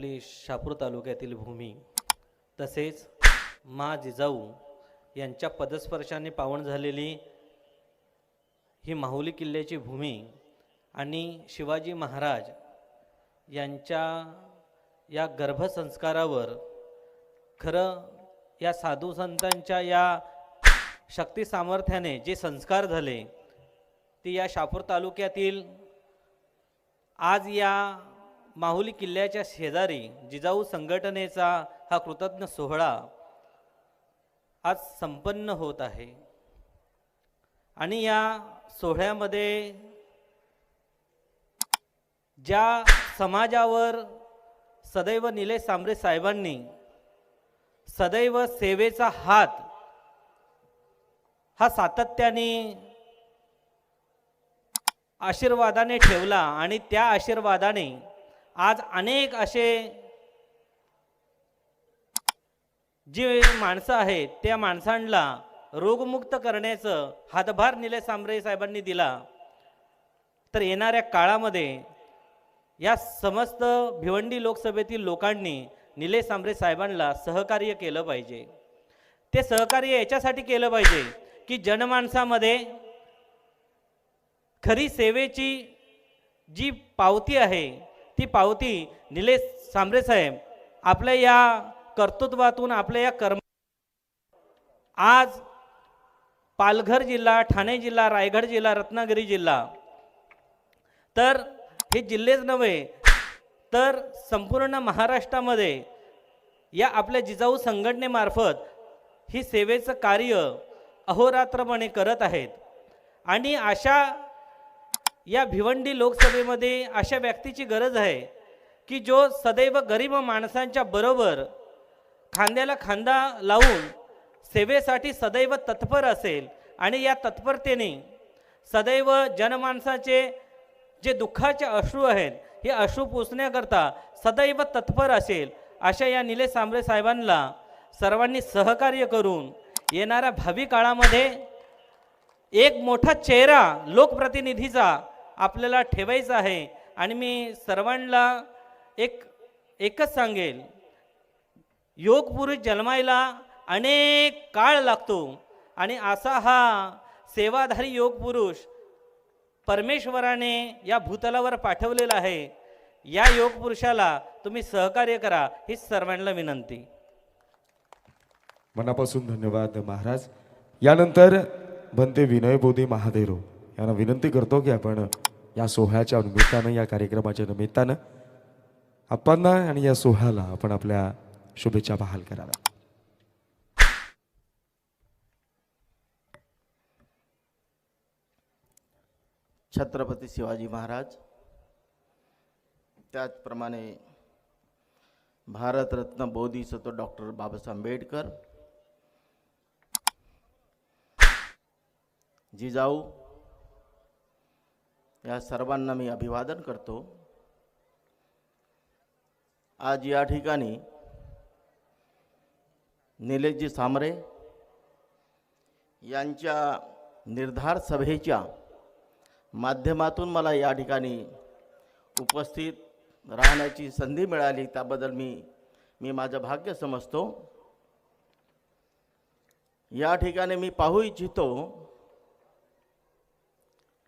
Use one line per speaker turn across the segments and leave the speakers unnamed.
आपली शापूर तालुक्यातील भूमी तसेच मा जिजाऊ यांच्या पदस्पर्शाने पावन झालेली ही माहुली किल्ल्याची भूमी आणि शिवाजी महाराज यांच्या या गर्भसंस्कारावर खरं या साधू संतांच्या या शक्ती सामर्थ्याने जे संस्कार झाले ते या शापूर तालुक्यातील आज या माहुली किल्ल्याच्या शेजारी जिजाऊ संघटनेचा हा कृतज्ञ सोहळा आज संपन्न होत आहे. आणि या सोहळ्यामध्ये ज्या समाजावर सदैव निलेश सांबरे साहेबांनी सदैव सेवेचा हात हा सातत्याने आशीर्वादाने ठेवला आणि त्या आशीर्वादाने आज अनेक असे जे माणसं आहेत त्या माणसांना रोगमुक्त करण्याचं हातभार निलेश सांबरे साहेबांनी दिला. तर येणाऱ्या काळामध्ये या समस्त भिवंडी लोकसभेतील लोकांनी निलेश सांबरे साहेबांना सहकार्य केलं पाहिजे. ते सहकार्य याच्यासाठी केलं पाहिजे की जनमानसामध्ये खरी सेवेची जी पावती आहे ती पावती निलेश सांबरे साहेब आपल्या या कर्तृत्वातून आपल्या या कर्म आज पालघर जिल्हा ठाणे जिल्हा रायगड जिल्हा रत्नागिरी जिल्हा. तर हे जिल्हेच नव्हे तर संपूर्ण महाराष्ट्रामध्ये या आपल्या जिजाऊ संघटनेमार्फत ही सेवेचं कार्य अहोरात्रपणे करत आहेत. आणि अशा या भिवंडी लोकसभेमध्ये अशा व्यक्तीची गरज आहे की जो सदैव गरीब माणसांच्या बरोबर खांद्याला खांदा लावून सेवेसाठी सदैव तत्पर असेल आणि या तत्परतेने सदैव जनमाणसाचे जे दुःखाचे अश्रू आहेत हे अश्रू पुसण्याकरता सदैव तत्पर असेल अशा या निलेश सांबरे साहेबांना सर्वांनी सहकार्य करून येणाऱ्या भावी काळामध्ये एक मोठा चेहरा लोकप्रतिनिधीचा आपल्याला ठेवायचं आहे. आणि मी सर्वांना एक एकच सांगेल. योग पुरुष जन्मायला अनेक काळ लागतो. आणि असा हा सेवाधारी योग पुरुष परमेश्वराने या भूतलावर पाठवलेला आहे. या योग पुरुषाला तुम्ही सहकार्य करा ही सर्वांना विनंती.
मनापासून धन्यवाद महाराज. यानंतर बनते विनय बोधी यांना विनंती करतो की आपण या सोहळ्याच्या निमित्तानं या कार्यक्रमाच्या निमित्तानं आपणना आणि या सोहळ्याला आपण आपल्या शुभेच्छा बहाल कराव्या.
छत्रपती शिवाजी महाराज त्याचप्रमाणे भारतरत्न बोधिसत्व डॉक्टर बाबासाहेब आंबेडकर जिजाऊ या सर्वांना मी अभिवादन करतो. आज या ठिकाणी निलेशजी सामरे यांच्या निर्धार सभेच्या माध्यमातून मला या ठिकाणी उपस्थित राहण्याची संधी मिळाली. त्याबद्दल मी मी माझं भाग्य समजतो. या ठिकाणी मी पाहू इच्छितो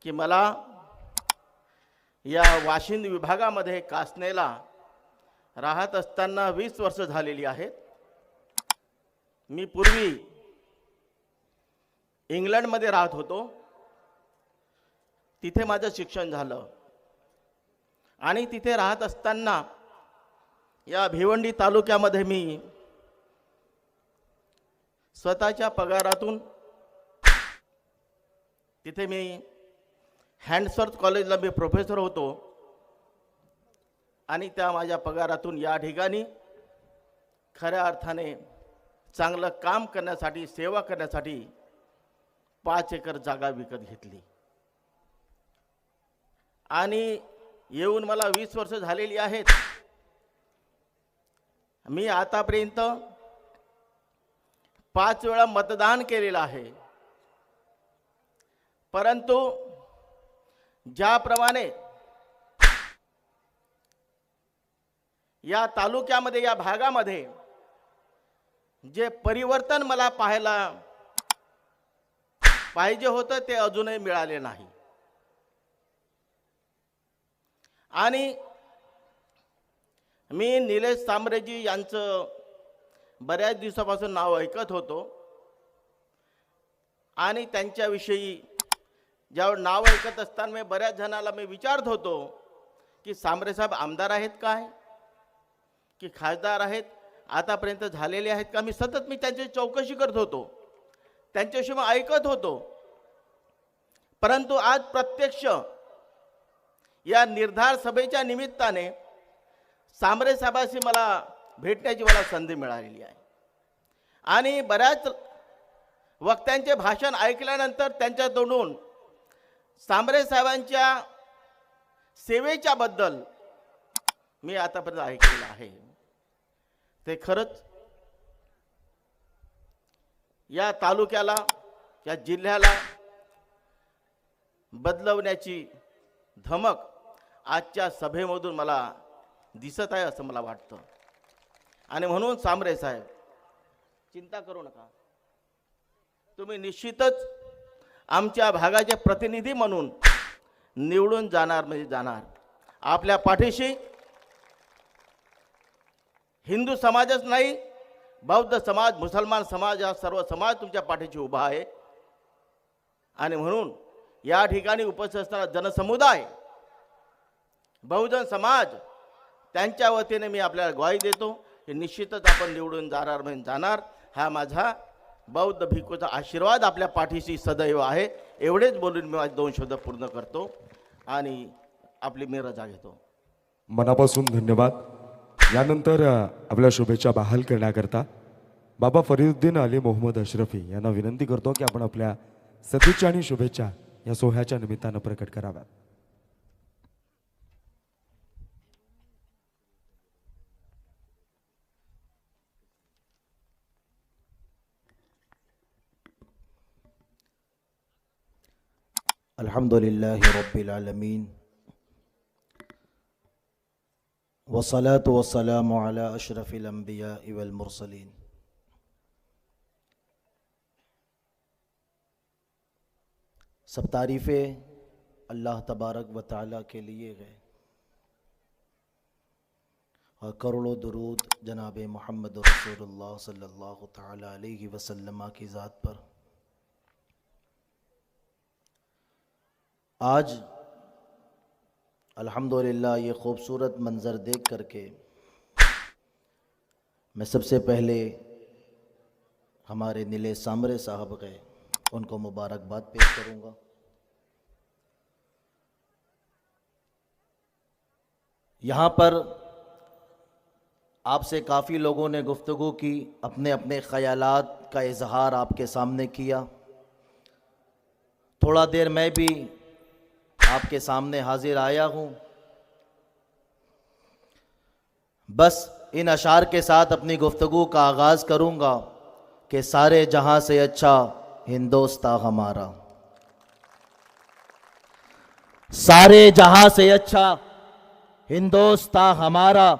की मला या वाशिंद विभागामध्ये कासनेला राहत असताना वीस वर्ष झालेली आहेत. मी पूर्वी इंग्लंडमध्ये राहत होतो. तिथे माझं शिक्षण झालं. आणि तिथे राहत असताना या भिवंडी तालुक्यामध्ये मी स्वतःच्या पगारातून तिथे मी हँडसर्थ कॉलेजला मी प्रोफेसर होतो. आणि त्या माझ्या पगारातून या ठिकाणी खऱ्या अर्थाने चांगलं काम करण्यासाठी सेवा करण्यासाठी पाच एकर जागा विकत घेतली. आणि येऊन मला वीस वर्ष झालेली आहेत. मी आतापर्यंत पाच वेळा मतदान केलेलं आहे. परंतु ज्याप्रमाणे या तालुक्यामध्ये या भागामध्ये जे परिवर्तन मला पाहायला पाहिजे होतं ते अजूनही मिळाले नाही. आणि मी निलेश सांबरेजी यांचं बऱ्याच दिवसापासून नाव ऐकत होतो आणि त्यांच्याविषयी ज्यावेळी नाव ऐकत असताना मी बऱ्याच जणाला मी विचारत होतो की सांबरे साहेब आमदार आहेत काय? की खासदार आहेत? आतापर्यंत झालेले आहेत का? मी सतत मी त्यांची चौकशी करत होतो. त्यांच्याशी मग ऐकत होतो. परंतु आज प्रत्यक्ष या निर्धार सभेच्या निमित्ताने सांबरे साहेबाशी मला भेटण्याची मला संधी मिळालेली आहे. आणि बऱ्याच वक्त्यांचे भाषण ऐकल्यानंतर त्यांच्या तोंडून सांबरे साहेबांच्या सेवेच्या बद्दल मी आतापर्यंत ऐकलेलं आहे. ते खरंच या तालुक्याला या जिल्ह्याला बदलवण्याची धमक आजच्या सभेमधून मला दिसत आहे असं मला वाटतं. आणि म्हणून सांबरे साहेब चिंता करू नका. तुम्ही निश्चितच आमच्या भागाचे प्रतिनिधी म्हणून निवडून जाणार म्हणजे जाणार. आपल्या पाठीशी हिंदू समाजच नाही बौद्ध समाज मुसलमान समाज हा सर्व समाज तुमच्या पाठीशी उभा आहे. आणि म्हणून या ठिकाणी उपस्थित असणारा जनसमुदाय बहुजन समाज त्यांच्या वतीने मी आपल्याला ग्वाही देतो की निश्चितच आपण निवडून जाणार म्हणजे जाणार. हा माझा बौद्ध भिक्खूचा आशीर्वाद आपल्या पाठीशी सदैव आहे. एवढेच बोलून मी आज दोन शब्द पूर्ण करतो आणि आपली मी रजा घेतो.
मनापासून धन्यवाद. यानंतर आपल्या शुभेच्छा बहाल करण्याकरता बाबा फरीदुद्दीन अली मोहम्मद अशरफी यांना विनंती करतो की आपण आपल्या सदिच्छा आणि शुभेच्छा या सोहळ्याच्या निमित्तानं प्रकट कराव्यात.
الحمد للہ رب العالمین وصلاۃ وسلام على اشرف الانبیاء والمرسلین سب تعریفیں اللہ تبارک و تعالیٰ کے لیے گئے اور کروڑوں درود جناب محمد رسول اللہ صلی اللہ تعالیٰ علیہ وسلم کی ذات پر آج الحمدللہ یہ خوبصورت منظر دیکھ کر کے میں سب سے پہلے ہمارے نیلے سامرے صاحب گئے ان کو مبارکباد پیش کروں گا۔ یہاں پر آپ سے کافی لوگوں نے گفتگو کی، اپنے اپنے خیالات کا اظہار آپ کے سامنے کیا۔ تھوڑا دیر میں بھی آپ کے سامنے حاضر آیا ہوں۔ بس ان اشعار کے ساتھ اپنی گفتگو کا آغاز کروں گا کہ سارے جہاں سے اچھا ہندوستہ ہمارا۔ سارے جہاں سے اچھا ہندوستہ ہمارا،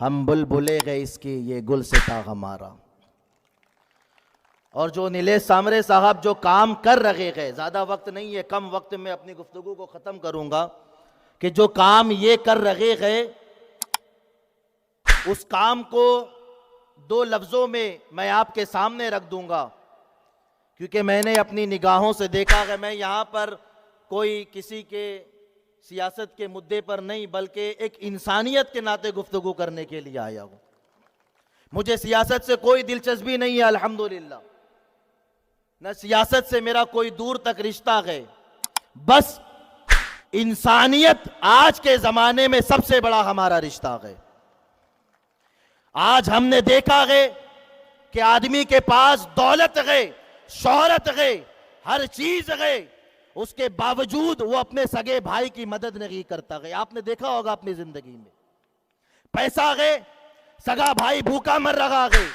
ہم بلبلے گئے اس کی، یہ گل ستا ہمارا۔ जहाँ से अच्छा हिंदोस्ता हमारा सारे जहाँ से अच्छा हिंदोस्ता हमारा हम बुलबुले गए इसकी ये गुल सिता हमारा और जो नीलेश सामरे साहब जो काम कर रहे हैं ज़्यादा वक्त नहीं है कम वक्त में अपनी गुफ्तगु को ख़त्म करूँगा कि जो काम ये कर रहे हैं उस काम को दो लफ्ज़ों में मैं आपके सामने रख दूंगा क्योंकि मैंने अपनी निगाहों से देखा है मैं यहाँ पर कोई किसी के सियासत के मुद्दे पर नहीं बल्कि एक इंसानियत के نہ سیاست سے میرا کوئی دور تک رشتہ گئے بس انسانیت آج کے زمانے میں سب سے بڑا ہمارا رشتہ گئے آج ہم نے دیکھا گئے کہ آدمی کے پاس دولت گئے شہرت گئے ہر چیز گئے اس کے باوجود وہ اپنے سگے بھائی کی مدد نہیں کرتا گئے آپ نے دیکھا ہوگا اپنی زندگی میں۔ پیسہ گئے سگا بھائی بھوکا مر رہا گئے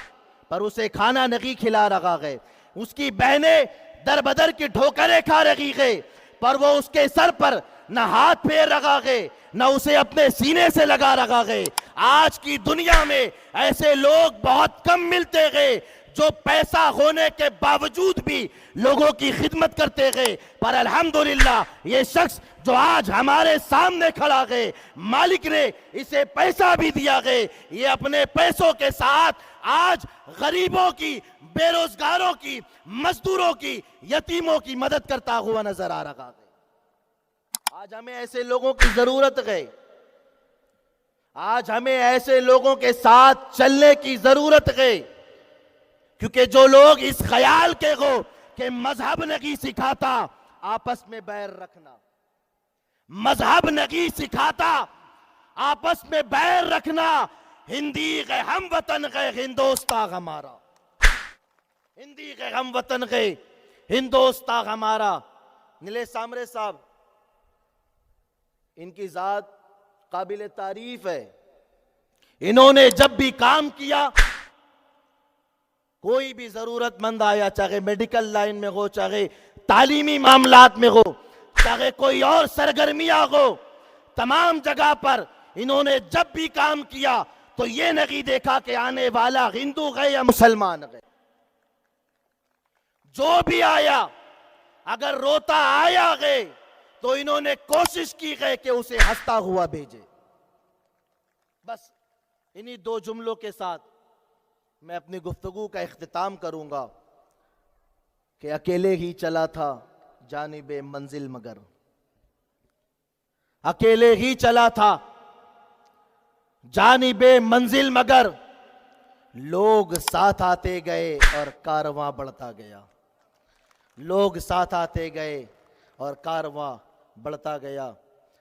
پر اسے کھانا نہیں کھلا رہا گئے اس کی بہنیں در بدر کی ڈھوکریں کھا رہی گئے، پر وہ اس کے سر پر نہ ہاتھ پھیر رگا گئے، نہ اسے اپنے سینے سے لگا رگا گئے۔ آج کی دنیا میں ایسے لوگ بہت کم ملتے گئے جو پیسہ ہونے کے باوجود بھی لوگوں کی خدمت کرتے گئے۔ پر الحمدللہ، یہ شخص جو آج ہمارے سامنے کھڑا گئے، مالک نے اسے پیسہ بھی دیا گئے۔ یہ اپنے پیسوں کے ساتھ पैसा भी दिया गए ये अपने पैसों के साथ आज गरीबों की बेरोजगारों की मजदूरों की यतीमों की मदद करता हुआ नजर आ रहा है आज हमें ऐसे लोगों की जरूरत है आज हमें ऐसे लोगों के साथ चलने की जरूरत है क्योंकि जो लोग इस ख्याल के हो कि मजहब नहीं सिखाता आपस में बैर ہندی گئے ہم وطن گئے ہندوستان ہمارا۔ ہندی گئے ہم وطن گئے ہندوستان ہمارا۔ نلے سامرے صاحب، ان کی ذات قابل تعریف ہے۔ انہوں نے جب بھی کام کیا، کوئی بھی ضرورت مند آیا، چاہے میڈیکل لائن میں ہو، چاہے تعلیمی معاملات میں ہو، چاہے کوئی اور سرگرمیاں ہو، تمام جگہ پر انہوں نے جب بھی کام کیا تو یہ نہیں دیکھا کہ آنے والا ہندو گئے یا مسلمان گئے جو بھی آیا، اگر روتا آیا گئے تو انہوں نے کوشش کی گئے کہ اسے ہستا ہوا بھیجے۔ بس، انہی دو جملوں کے ساتھ میں اپنی گفتگو کا اختتام کروں گا کہ اکیلے ہی چلا تھا جانب منزل مگر۔ اکیلے ہی چلا تھا جانب منزل مگر لوگ ساتھ آتے گئے اور کارواں بڑھتا گیا۔ لوگ ساتھ آتے گئے اور کارواں بڑھتا گیا۔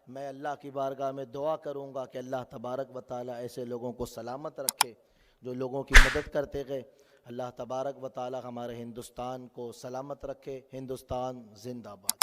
میں اللہ کی بارگاہ میں دعا کروں گا کہ اللہ تبارک و تعالیٰ ایسے لوگوں کو سلامت رکھے جو لوگوں کی مدد کرتے گئے۔ اللہ تبارک و تعالیٰ ہمارے ہندوستان کو سلامت رکھے۔ ہندوستان زندہ باد۔